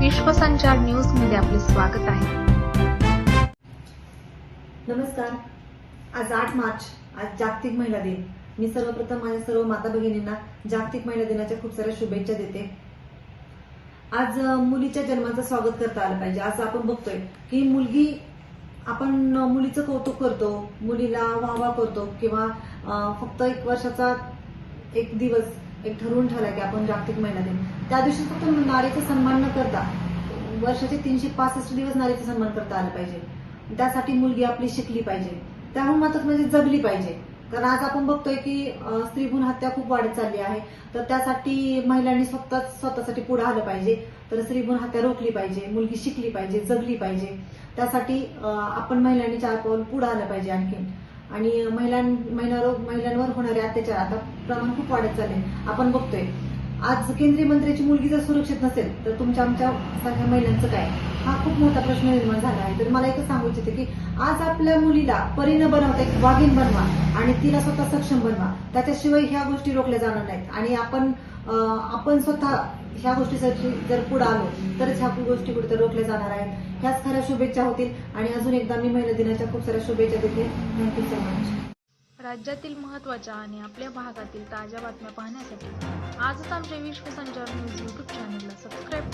विश्वसंचार न्यूजमध्ये आपले स्वागत आहे. नमस्कार. आज आठ मार्च आज जागतिक महिला दिन. मी सर्वप्रथम माझ्या सर्व माता भगिनींना जागतिक महिला दिनाच्या खूप साऱ्या शुभेच्छा देते. आज मुलीच्या जन्माचं स्वागत करता आलं पाहिजे असं आपण बघतोय की मुलगी आपण मुलीचं कौतुक करतो मुलीला वाहवा करतो किंवा फक्त एक वर्षाचा एक दिवस एक ठरवून ठेवला की आपण जागतिक महिला दिन. त्या दिवशी फक्त नारीचा सन्मान न करता वर्षाचे तीनशे पासष्ट दिवस नारीचा सन्मान करता आला पाहिजे. त्यासाठी मुलगी आपली शिकली पाहिजे. त्याहून मात्र म्हणजे जगली पाहिजे. कारण आज आपण बघतोय की अं, हत्या खूप वाढत चालली आहे. तर त्यासाठी महिलांनी स्वतः स्वतःसाठी पुढे आलं पाहिजे. तर स्त्रीभ्रूण हत्या रोखली पाहिजे मुलगी शिकली पाहिजे जगली पाहिजे. त्यासाठी आपण महिलांनी चार पाऊल पुढे आलं पाहिजे आणखीन. आणि महिलां महिलांवर महिलांवर होणारे अत्याचार आता प्रमाण खूप वाढत चालले आपण बघतोय आज केंद्रीय मंत्र्याची मुलगी जर सुरक्षित नसेल तर तुमच्या आमच्या सगळ्या महिलांचं काय? हा खूप मोठा प्रश्न निर्माण झाला आहे. तर मला एक सांगू इच्छिते की आज आपल्या मुलीला परी न बनवता एक वाघीण बनवा आणि तिला स्वतः सक्षम बनवा. त्याच्याशिवाय ह्या गोष्टी रोखल्या जाणार नाहीत. आणि आपण आपण स्वतः ह्या गोष्टीसाठी जर पुढे आलो तरच ह्या गोष्टी कुठे रोखल्या जाणार आहेत. ह्याच खऱ्या शुभेच्छा होतील. आणि अजून एकदा मी महिला दिनाच्या खूप साऱ्या शुभेच्छा देते. थँक्यू सो मच राज्यातील महत्त्वाच्या आणि आपल्या भागातील ताज्या बातम्या पाहण्यासाठी आजच आमच्या विश्वसंचार न्यूज यूट्यूब चॅनलला सबस्क्राईब